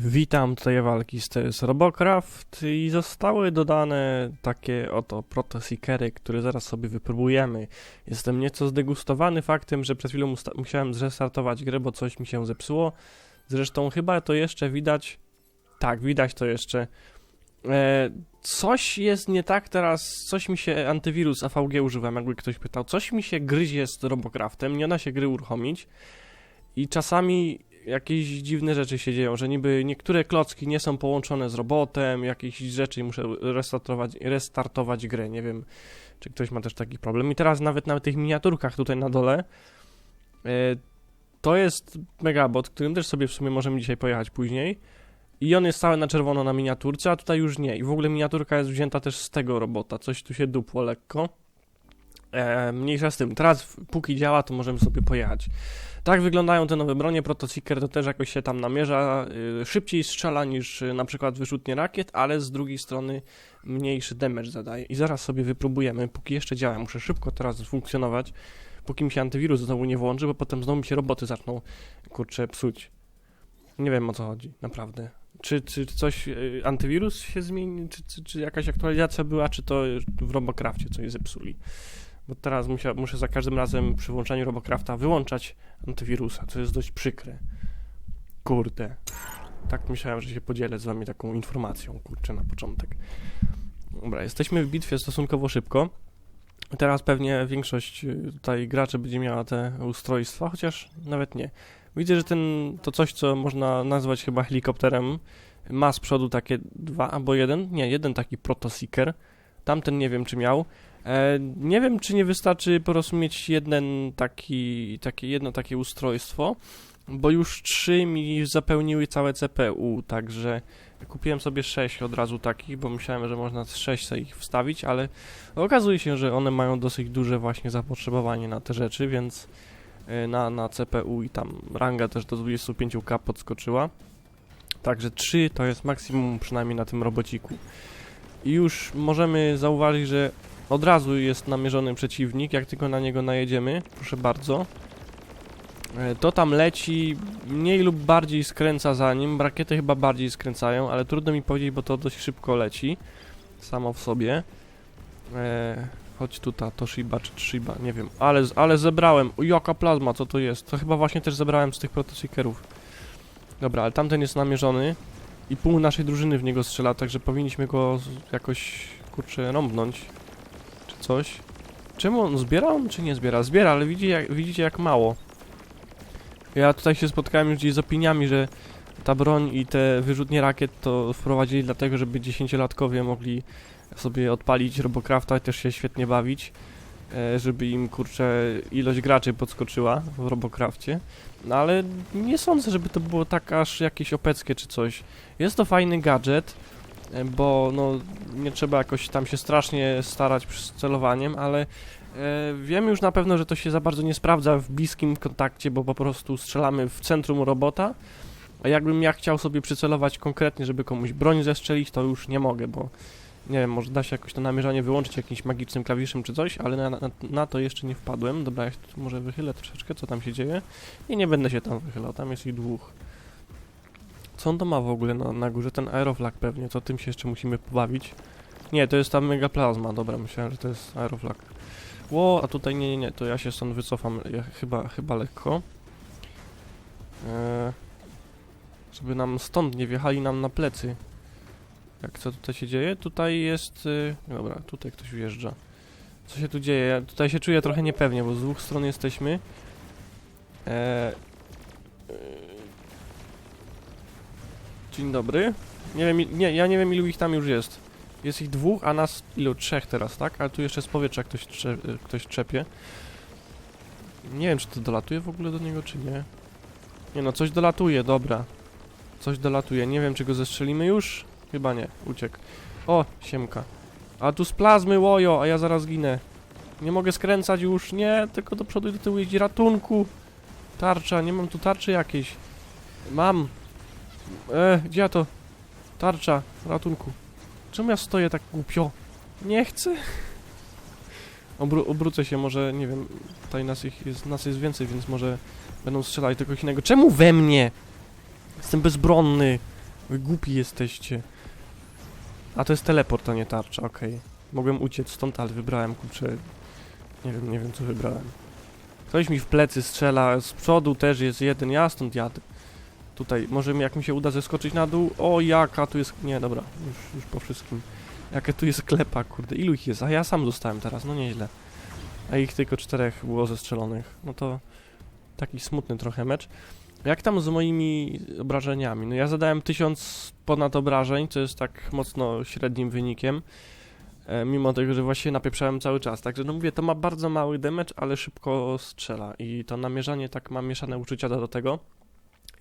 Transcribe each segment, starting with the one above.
Witam, tutaj walki z TS Robocraft i zostały dodane takie oto protoseekery, które zaraz sobie wypróbujemy. Jestem nieco zdegustowany faktem, że przed chwilą musiałem zrestartować grę, bo coś mi się zepsuło. Zresztą chyba to jeszcze widać. Tak, widać to jeszcze. E, coś jest nie tak teraz, coś mi się, antywirus AVG używam, jakby ktoś pytał, coś mi się gryzie z Robocraftem, nie da się gry uruchomić i czasami jakieś dziwne rzeczy się dzieją, że niby niektóre klocki nie są połączone z robotem, jakieś rzeczy muszę restartować, restartować grę, nie wiem, czy ktoś ma też taki problem. I teraz nawet na tych miniaturkach tutaj na dole e, to jest megabot, którym też sobie w sumie możemy dzisiaj pojechać później i on jest cały na czerwono na miniaturce, a tutaj już nie. I w ogóle miniaturka jest wzięta też z tego robota, coś tu się dupło lekko. E, mniejsza z tym. Teraz póki działa, to możemy sobie pojechać. Tak wyglądają te nowe bronie. Protoseeker to też jakoś się tam namierza. y, Szybciej strzela niż y, na przykład wyrzutnie rakiet, ale z drugiej strony mniejszy damage zadaje. I zaraz sobie wypróbujemy, póki jeszcze działa. Muszę szybko teraz funkcjonować, póki mi się antywirus znowu nie włączy, bo potem znowu mi się roboty zaczną, kurczę, psuć. Nie wiem o co chodzi, naprawdę. Czy, czy coś, y, antywirus się zmieni, czy, czy, czy jakaś aktualizacja była, czy to w Robocrafcie coś zepsuli? Bo teraz musia, muszę za każdym razem przy włączaniu Robocrafta wyłączać antywirusa, co jest dość przykre. Kurde. Tak myślałem, że się podzielę z wami taką informacją, kurczę, na początek. Dobra, jesteśmy w bitwie stosunkowo szybko. Teraz pewnie większość y, tutaj graczy będzie miała te ustrojstwa, chociaż nawet nie. Widzę, że ten, to coś, co można nazwać chyba helikopterem, ma z przodu takie dwa albo jeden, nie, jeden taki protoseeker. Tamten nie wiem, czy miał. E, nie wiem, czy nie wystarczy po prostu mieć jeden taki, takie, jedno takie ustrojstwo, bo już trzy mi zapełniły całe CPU, także kupiłem sobie sześć od razu takich, bo myślałem, że można z sześć sobie ich wstawić, ale okazuje się, że one mają dosyć duże właśnie zapotrzebowanie na te rzeczy, więc e, na, na CPU i tam ranga też do 25k podskoczyła. Także 3 to jest maksimum przynajmniej na tym robociku. I już możemy zauważyć, że od razu jest namierzony przeciwnik, jak tylko na niego najedziemy, proszę bardzo. E, To tam leci, mniej lub bardziej skręca za nim, rakiety chyba bardziej skręcają, ale trudno mi powiedzieć, bo to dość szybko leci, samo w sobie. E, chodź tutaj, Toshiba czy Shiba, nie wiem, ale, ale zebrałem, o, jaka plazma, co to jest? To chyba właśnie też zebrałem z tych protoseekerów. Dobra, ale tamten jest namierzony i pół naszej drużyny w niego strzela, także powinniśmy go jakoś, kurczę, rąbnąć coś. Czemu on zbiera on czy nie zbiera? Zbiera, ale widzi, jak, widzicie jak mało. Ja tutaj się spotkałem już gdzieś z opiniami, że ta broń i te wyrzutnie rakiet to wprowadzili dlatego, żeby dziesięciolatkowie mogli sobie odpalić Robocrafta i też się świetnie bawić, e, żeby im kurczę ilość graczy podskoczyła w Robocrafcie. No ale nie sądzę, żeby to było tak aż jakieś opeckie czy coś. Jest to fajny gadżet, bo no nie trzeba jakoś tam się strasznie starać z celowaniem, ale e, wiem już na pewno, że to się za bardzo nie sprawdza w bliskim kontakcie, bo po prostu strzelamy w centrum robota, a jakbym ja chciał sobie przycelować konkretnie, żeby komuś broń zestrzelić, to już nie mogę, bo nie wiem, może da się jakoś to namierzanie wyłączyć jakimś magicznym klawiszem czy coś, ale na, na, na to jeszcze nie wpadłem. Dobra, ja się może wychylę troszeczkę, co tam się dzieje. I nie będę się tam wychylał, tam jest ich dwóch. Co on to ma w ogóle na, na górze? Ten aeroflag pewnie, co tym się jeszcze musimy pobawić. Nie, to jest ta mega plazma, dobra, myślałem, że to jest aeroflag. Ło, a tutaj nie, nie, nie, to ja się stąd wycofam, ja, chyba, chyba lekko. Eee, żeby nam stąd nie wjechali nam na plecy. Jak co tutaj się dzieje? Tutaj jest... Y, dobra, tutaj ktoś wjeżdża. Co się tu dzieje? Ja tutaj się czuję trochę niepewnie, bo z dwóch stron jesteśmy. Eee, y, dzień dobry. Nie wiem, nie, ja nie wiem ilu ich tam już jest. Jest ich dwóch, a nas ilu? Trzech teraz, tak? Ale tu jeszcze z powietrza ktoś, trze, ktoś trzepie. Nie wiem, czy to dolatuje w ogóle do niego, czy nie. Nie no, coś dolatuje, dobra. Coś dolatuje. Nie wiem, czy go zestrzelimy już. Chyba nie, uciekł. O, siemka. A tu z plazmy łojo, a ja zaraz ginę. Nie mogę skręcać już, nie, tylko do przodu i do tyłu jeździ. Ratunku! Tarcza, nie mam tu tarczy jakiejś. Mam. E, gdzie ja to? Tarcza, ratunku. Czemu ja stoję tak głupio? Nie chcę. Obró obrócę się, może, nie wiem, tutaj nas, ich jest, nas jest więcej, więc może będą strzelali do kogoś innego. Czemu we mnie? Jestem bezbronny. Wy głupi jesteście. A to jest teleport, a nie tarcza, okej. Mogłem uciec stąd, ale wybrałem, kurczę... Nie wiem, nie wiem co wybrałem. Ktoś mi w plecy strzela, z przodu też jest jeden, ja stąd jadę. Tutaj, może jak mi się uda zeskoczyć na dół. O, jaka tu jest... Nie, dobra, już, już po wszystkim. Jaka tu jest klepa, kurde, ilu ich jest? A ja sam zostałem teraz, no nieźle. A ich tylko czterech było zestrzelonych. No to taki smutny trochę mecz. Jak tam z moimi obrażeniami? No ja zadałem 1000 ponad obrażeń, co jest tak mocno średnim wynikiem. E, mimo tego, że właśnie napieprzałem cały czas. Także no mówię, to ma bardzo mały damage, ale szybko strzela. I to namierzanie tak ma mieszane uczucia do tego.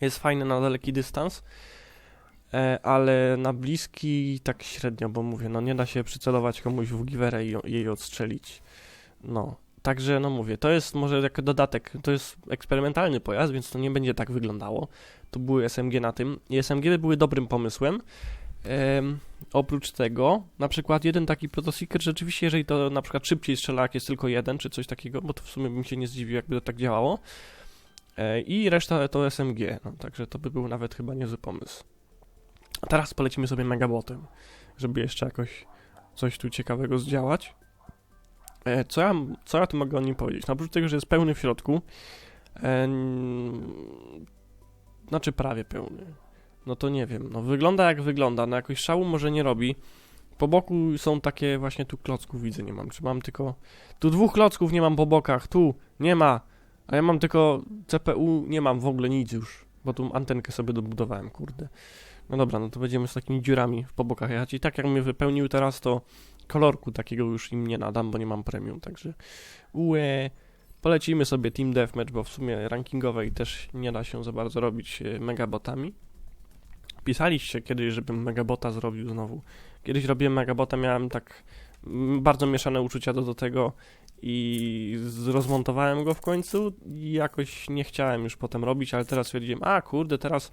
Jest fajne na daleki dystans. E, ale na bliski tak średnio, bo mówię, no nie da się przycelować komuś w giwerę i jej odstrzelić. No, także no mówię, to jest może jako dodatek, to jest eksperymentalny pojazd, więc to nie będzie tak wyglądało. Tu były SMG na tym i SMG były dobrym pomysłem. Em, oprócz tego, na przykład jeden taki protoseeker, rzeczywiście, jeżeli to na przykład szybciej strzela, jak jest tylko jeden, czy coś takiego, bo to w sumie bym się nie zdziwił, jakby to tak działało. E, I reszta to SMG, no, także to by był nawet chyba niezły pomysł. A teraz polecimy sobie megabotem, żeby jeszcze jakoś coś tu ciekawego zdziałać. E, co, ja, co ja tu mogę o nim powiedzieć? No, oprócz tego, że jest pełny w środku, e, znaczy prawie pełny, no to nie wiem, no wygląda jak wygląda, no jakoś szału może nie robi. Po boku są takie właśnie tu klocków widzę, nie mam, czy mam tylko... Tu dwóch klocków nie mam po bokach, tu nie ma, a ja mam tylko CPU, nie mam w ogóle nic już, bo tu antenkę sobie dobudowałem, kurde. No dobra, no to będziemy z takimi dziurami po bokach jechać i tak jak mnie wypełnił teraz, to kolorku takiego już im nie nadam, bo nie mam premium, także ue, polecimy sobie Team Deathmatch, bo w sumie rankingowej też nie da się za bardzo robić e, megabotami. Pisaliście kiedyś, żebym megabota zrobił znowu. Kiedyś robiłem megabota, miałem tak bardzo mieszane uczucia do, do tego i rozmontowałem go w końcu i jakoś nie chciałem już potem robić, ale teraz stwierdziłem, a kurde, teraz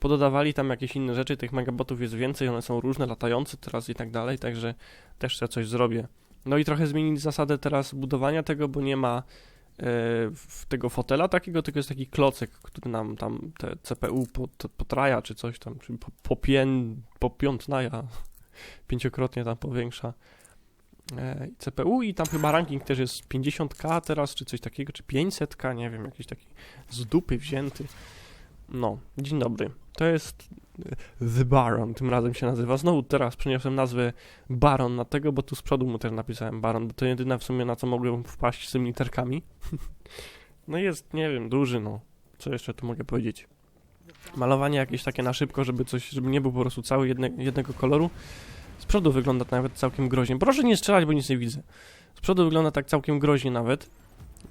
pododawali tam jakieś inne rzeczy, tych megabotów jest więcej, one są różne, latające teraz i tak dalej, także też coś zrobię. No i trochę zmienili zasadę teraz budowania tego, bo nie ma e, tego fotela takiego, tylko jest taki klocek, który nam tam te CPU pot, potraja, czy coś tam, czy po, popię, popiątnaja, pięciokrotnie tam powiększa CPU i tam chyba ranking też jest 50k teraz, czy coś takiego, czy 500k, nie wiem, jakiś taki z dupy wzięty. No, dzień dobry. To jest e, The Baron, tym razem się nazywa. Znowu teraz przeniosłem nazwę Baron na tego, bo tu z przodu mu też napisałem Baron, bo to jedyne w sumie na co mogłem wpaść z tymi literkami. no jest, nie wiem, duży, no. Co jeszcze tu mogę powiedzieć? Malowanie jakieś takie na szybko, żeby coś, żeby nie był po prostu cały jedne, jednego koloru. Przodu wygląda nawet całkiem groźnie. Proszę nie strzelać, bo nic nie widzę. Z przodu wygląda tak całkiem groźnie nawet.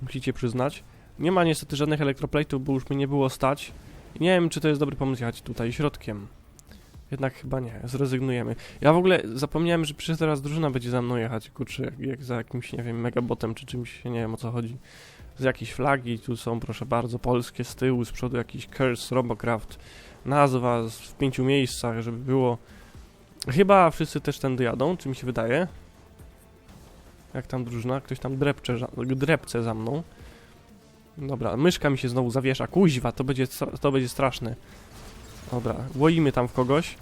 Musicie przyznać. Nie ma niestety żadnych elektroplate'ów, bo już mi nie było stać. I nie wiem, czy to jest dobry pomysł jechać tutaj środkiem. Jednak chyba nie, zrezygnujemy. Ja w ogóle zapomniałem, że przecież teraz drużyna będzie za mną jechać, kurczę, jak, jak za jakimś, nie wiem, megabotem czy czymś, nie wiem o co chodzi. Z jakiejś flagi, tu są, proszę bardzo, polskie z tyłu, z przodu jakiś Curse, Robocraft, nazwa w pięciu miejscach, żeby było... Chyba wszyscy też tędy jadą, czy mi się wydaje? Jak tam drużyna? Ktoś tam drepcze, drepce za mną. Dobra, myszka mi się znowu zawiesza. Kuźwa, to będzie, to będzie straszne. Dobra, łoimy tam w kogoś.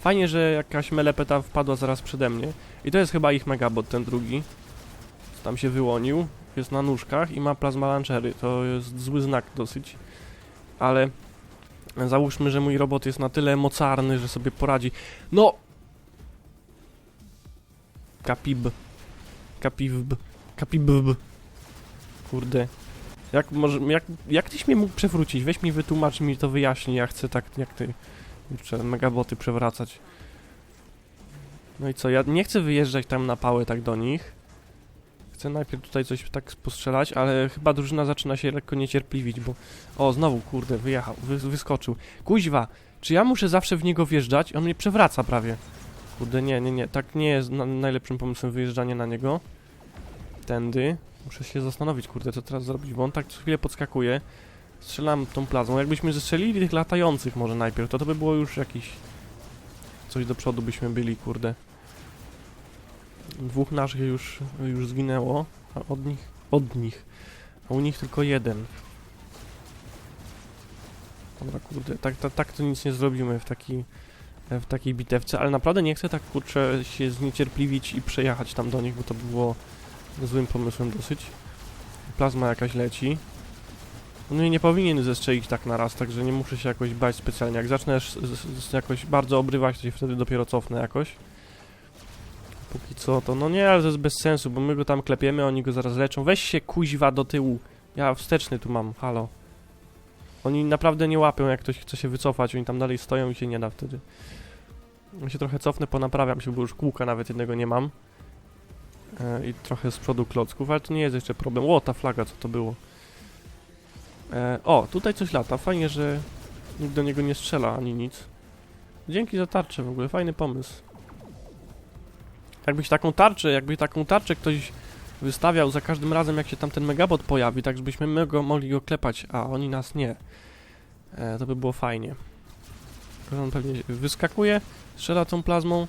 Fajnie, że jakaś melepeta wpadła zaraz przede mnie. I to jest chyba ich megabot, ten drugi. Tam się wyłonił. Jest na nóżkach i ma plazma launchery. To jest zły znak dosyć. Ale załóżmy, że mój robot jest na tyle mocarny, że sobie poradzi. No! Kapib. Kapib. Kapib. Kurde. Jak, może, jak, jak tyś mnie mógł przewrócić? Weź mi wytłumacz mi to wyjaśnij, ja chcę tak jak ty kurczę, megaboty przewracać. No i co, ja nie chcę wyjeżdżać tam na pałę tak do nich. Chcę najpierw tutaj coś tak postrzelać, ale chyba drużyna zaczyna się lekko niecierpliwić, bo... O, znowu, kurde, wyjechał, wy, wyskoczył. Kuźwa, czy ja muszę zawsze w niego wjeżdżać? On mnie przewraca prawie. Kurde, nie, nie, nie, tak nie jest na, najlepszym pomysłem wyjeżdżanie na niego. Tędy. Muszę się zastanowić, kurde, co teraz zrobić, bo on tak co chwilę podskakuje. Strzelam tą plazmą. Jakbyśmy zestrzelili tych latających może najpierw, to to by było już jakiś... Coś do przodu byśmy byli, kurde. Dwóch naszych już, już zginęło, a od nich... Od nich. A u nich tylko jeden. Dobra, kurde, tak, tak, tak to nic nie zrobimy w taki w takiej bitewce, ale naprawdę nie chcę tak kurczę się zniecierpliwić i przejechać tam do nich, bo to by było złym pomysłem dosyć. Plazma jakaś leci. No i nie powinien zestrzelić tak na raz, także nie muszę się jakoś bać specjalnie. Jak zacznę jakoś bardzo obrywać, to się wtedy dopiero cofnę jakoś. Póki co to, no nie, ale to jest bez sensu, bo my go tam klepiemy, oni go zaraz leczą. Weź się kuźwa do tyłu. Ja wsteczny tu mam, halo. Oni naprawdę nie łapią, jak ktoś chce się wycofać, oni tam dalej stoją i się nie da wtedy. Ja się trochę cofnę, ponaprawiam się, bo już kółka nawet jednego nie mam. E, I trochę z przodu klocków, ale to nie jest jeszcze problem. O, ta flaga, co to było? E, o, tutaj coś lata. Fajnie, że nikt do niego nie strzela ani nic. Dzięki za tarczę w ogóle, fajny pomysł. Jakbyś taką tarczę, jakby taką tarczę ktoś wystawiał za każdym razem, jak się tam ten megabot pojawi, tak żebyśmy my go mogli go klepać, a oni nas nie. E, to by było fajnie. On pewnie wyskakuje, strzela tą plazmą,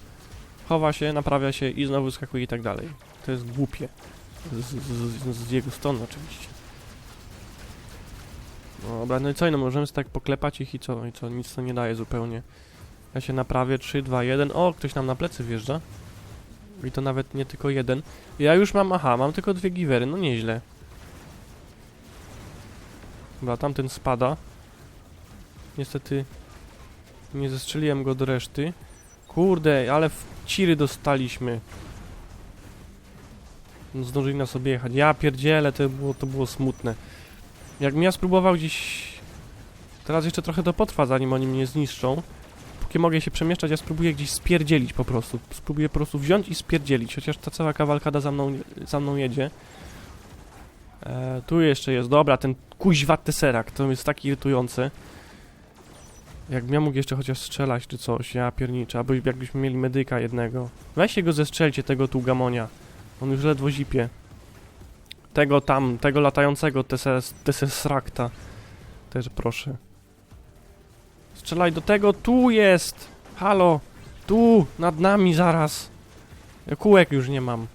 chowa się, naprawia się i znowu wyskakuje i tak dalej. To jest głupie. Z, z, z, jego strony oczywiście. No Dobra, no i co, no możemy sobie tak poklepać ich i co, i co, nic to nie daje zupełnie. Ja się naprawię, 3, 2, 1, o, ktoś nam na plecy wjeżdża. I to nawet nie tylko jeden. Ja już mam, aha, mam tylko dwie giwery, no nieźle. Dobra, tamten spada. Niestety nie zestrzeliłem go do reszty. Kurde, ale w ciry dostaliśmy. No, Zdążyli nas objechać. Ja pierdzielę, to było, to było smutne. Jakbym ja spróbował gdzieś... Teraz jeszcze trochę to potrwa, zanim oni mnie zniszczą. Póki mogę się przemieszczać, ja spróbuję gdzieś spierdzielić po prostu. Spróbuję po prostu wziąć i spierdzielić, chociaż ta cała kawalkada za mną, za mną jedzie. E, tu jeszcze jest, dobra, ten kuźwa teserak, to jest taki irytujący. Jakbym ja mógł jeszcze chociaż strzelać czy coś, ja pierniczę, albo jakbyśmy mieli medyka jednego. Weźcie go zestrzelcie, tego tu gamonia. On już ledwo zipie. Tego tam, tego latającego teses, tesesrakta. Też proszę. Strzelaj do tego, tu jest! Halo! Tu! Nad nami zaraz! Ja kółek już nie mam.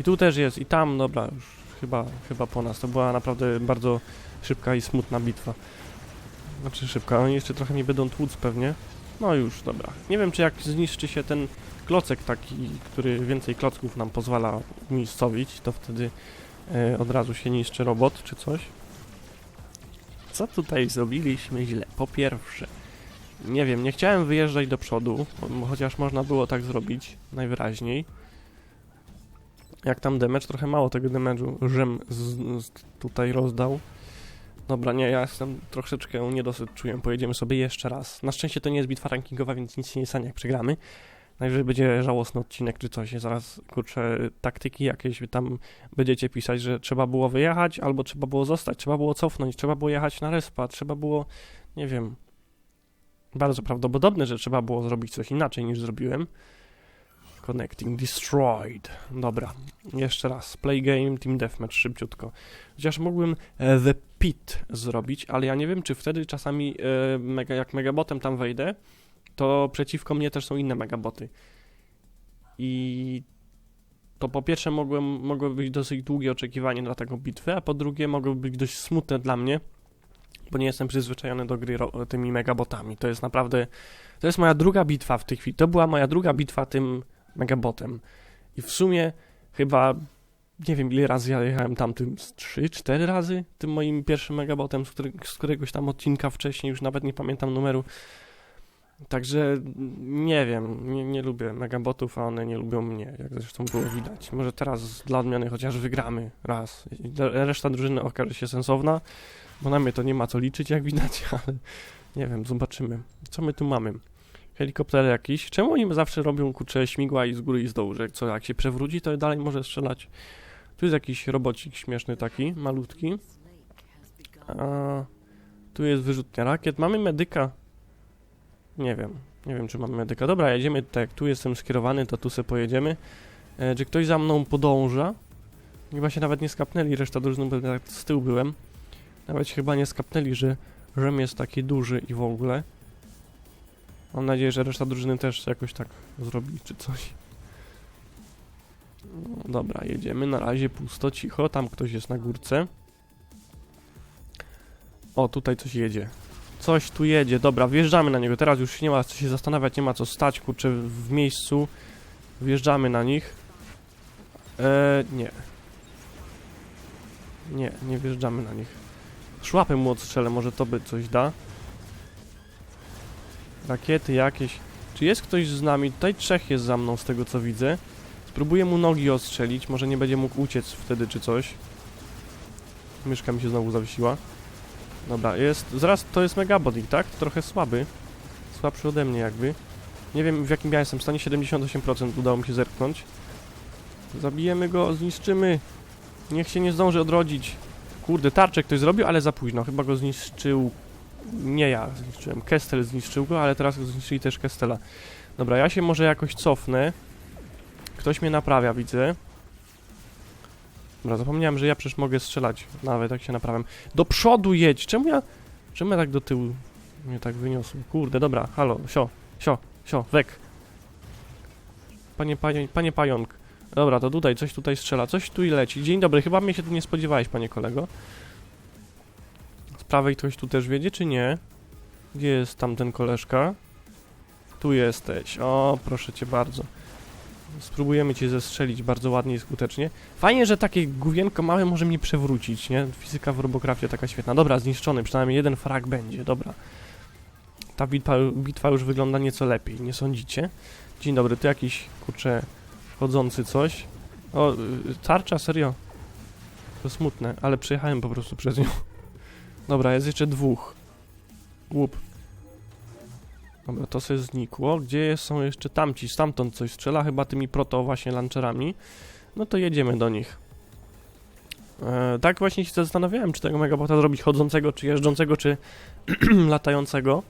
I tu też jest, i tam, dobra, już chyba, chyba po nas. To była naprawdę bardzo szybka i smutna bitwa. Znaczy szybka, oni jeszcze trochę mnie będą tłuc pewnie. No już, dobra. Nie wiem, czy jak zniszczy się ten klocek taki, który więcej klocków nam pozwala umiejscowić, to wtedy e, od razu się niszczy robot czy coś. Co tutaj zrobiliśmy źle? Po pierwsze, nie wiem, nie chciałem wyjeżdżać do przodu, chociaż można było tak zrobić, najwyraźniej. Jak tam damage, trochę mało tego damage'u Rzym z, z tutaj rozdał. Dobra, nie, ja jestem troszeczkę niedosyt czuję, pojedziemy sobie jeszcze raz. Na szczęście to nie jest bitwa rankingowa, więc nic się nie stanie jak przegramy. Najwyżej będzie żałosny odcinek czy coś, zaraz, kurczę, taktyki jakieś tam będziecie pisać, że trzeba było wyjechać, albo trzeba było zostać, trzeba było cofnąć, trzeba było jechać na respa, trzeba było, nie wiem, bardzo prawdopodobne, że trzeba było zrobić coś inaczej niż zrobiłem. Connecting destroyed. Dobra, jeszcze raz. Play game, team deathmatch, szybciutko. Chociaż mógłbym e, The Pit zrobić, ale ja nie wiem, czy wtedy czasami e, mega, jak megabotem tam wejdę, to przeciwko mnie też są inne megaboty. I to po pierwsze mogłem, mogło być dosyć długie oczekiwanie na taką bitwę, a po drugie mogłoby być dość smutne dla mnie, bo nie jestem przyzwyczajony do gry tymi megabotami. To jest naprawdę, to jest moja druga bitwa w tej chwili. To była moja druga bitwa tym megabotem. I w sumie chyba, nie wiem ile razy ja jechałem tam tym, z 3-4 razy tym moim pierwszym megabotem, z, który, z któregoś tam odcinka wcześniej, już nawet nie pamiętam numeru. Także nie wiem, nie, nie lubię megabotów, a one nie lubią mnie, jak zresztą było widać. Może teraz dla odmiany chociaż wygramy raz. Reszta drużyny okaże się sensowna, bo na mnie to nie ma co liczyć, jak widać, ale nie wiem, zobaczymy. Co my tu mamy? Helikopter jakiś. Czemu oni zawsze robią kurcze śmigła i z góry i z dołu, że co, jak się przewróci, to dalej może strzelać. Tu jest jakiś robocik śmieszny taki, malutki. A, tu jest wyrzutnia rakiet. Mamy medyka. Nie wiem. Nie wiem, czy mamy medyka. Dobra, jedziemy tak. Tu jestem skierowany, to tu se pojedziemy. E, czy ktoś za mną podąża? Chyba się nawet nie skapnęli, reszta drużyny, bo tak z tyłu byłem. Nawet chyba nie skapnęli, że Rzym jest taki duży i w ogóle. Mam nadzieję, że reszta drużyny też jakoś tak zrobi, czy coś. No, dobra, jedziemy. Na razie pusto, cicho. Tam ktoś jest na górce. O, tutaj coś jedzie. Coś tu jedzie, dobra, wjeżdżamy na niego. Teraz już nie ma co się zastanawiać, nie ma co stać, kurczę, w miejscu. Wjeżdżamy na nich. Eee, nie. Nie, nie wjeżdżamy na nich. Szłapem mu odstrzelę, może to by coś da. Rakiety jakieś. Czy jest ktoś z nami? Tutaj trzech jest za mną, z tego co widzę. Spróbuję mu nogi ostrzelić, może nie będzie mógł uciec wtedy czy coś. Myszka mi się znowu zawiesiła. Dobra, jest. Zaraz to jest Megabodnik, tak? Trochę słaby. Słabszy ode mnie jakby. Nie wiem w jakim ja jestem stanie, 78% udało mi się zerknąć. Zabijemy go, zniszczymy. Niech się nie zdąży odrodzić. Kurde, tarczę ktoś zrobił, ale za późno. Chyba go zniszczył. Nie ja zniszczyłem. Kestel zniszczył go, ale teraz zniszczyli też Kestela. Dobra, ja się może jakoś cofnę. Ktoś mnie naprawia, widzę. Dobra, zapomniałem, że ja przecież mogę strzelać. Nawet jak się naprawiam. Do przodu jedź! Czemu ja... Czemu ja tak do tyłu mnie tak wyniosłem? Kurde, dobra, halo, sio, sio, sio, wek. Panie, panie, panie pająk. Dobra, to tutaj, coś tutaj strzela, coś tu i leci. Dzień dobry, chyba mnie się tu nie spodziewałeś, panie kolego. Z prawej ktoś tu też wiedzie, czy nie? Gdzie jest tamten koleżka? Tu jesteś. O, proszę cię bardzo. Spróbujemy cię zestrzelić bardzo ładnie i skutecznie. Fajnie, że takie główienko małe może mnie przewrócić, nie? Fizyka w Robocraftie taka świetna. Dobra, zniszczony, przynajmniej jeden frag będzie, dobra. Ta bitwa, bitwa już wygląda nieco lepiej, nie sądzicie? Dzień dobry, tu jakiś, kurczę, chodzący coś. O, y, tarcza, serio? To smutne, ale przejechałem po prostu przez nią. Dobra, jest jeszcze dwóch. Łup. Dobra, to sobie znikło. Gdzie są jeszcze tamci? Stamtąd coś strzela, chyba tymi proto właśnie launcherami. No to jedziemy do nich. E, tak właśnie się zastanawiałem, czy tego megabota zrobić chodzącego, czy jeżdżącego, czy latającego.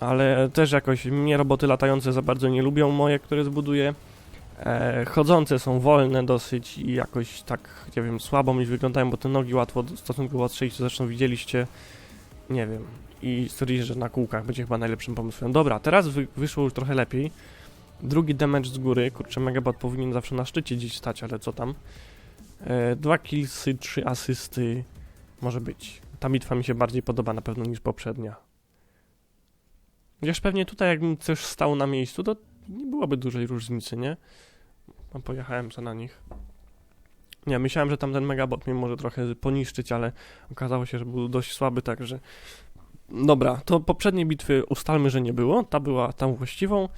Ale też jakoś mnie roboty latające za bardzo nie lubią, moje, które zbuduję. E, chodzące są wolne dosyć i jakoś tak, nie wiem, słabo mi wyglądają, bo te nogi łatwo stosunkowo odstrzelić, to zresztą widzieliście, nie wiem, i stwierdzili, że na kółkach będzie chyba najlepszym pomysłem. Dobra, teraz wy, wyszło już trochę lepiej. Drugi damage z góry, kurczę, Megabot powinien zawsze na szczycie gdzieś stać, ale co tam. E, dwa killsy, trzy asysty, może być. Ta bitwa mi się bardziej podoba na pewno niż poprzednia. Chociaż pewnie tutaj jakbym coś stał na miejscu, to nie byłoby dużej różnicy, nie? No, pojechałem co na nich. Nie, myślałem, że tamten megabot mnie może trochę poniszczyć, ale okazało się, że był dość słaby, także... Dobra, to poprzedniej bitwy ustalmy, że nie było, ta była tam właściwą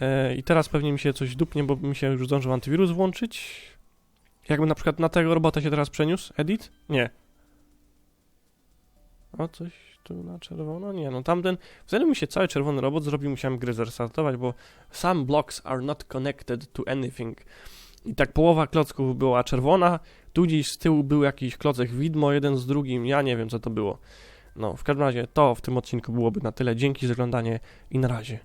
e, i teraz pewnie mi się coś dupnie, bo mi się już zdążył antywirus włączyć. Jakby na przykład na tego robota się teraz przeniósł, edit? Nie. O, coś tu na czerwono? Nie, no tamten... Wtedy mi się cały czerwony robot zrobił, musiałem grę zrestartować, bo some blocks are not connected to anything. I tak połowa klocków była czerwona, tu gdzieś z tyłu był jakiś klocek widmo, jeden z drugim, ja nie wiem co to było. No, w każdym razie to w tym odcinku byłoby na tyle. Dzięki za oglądanie i na razie.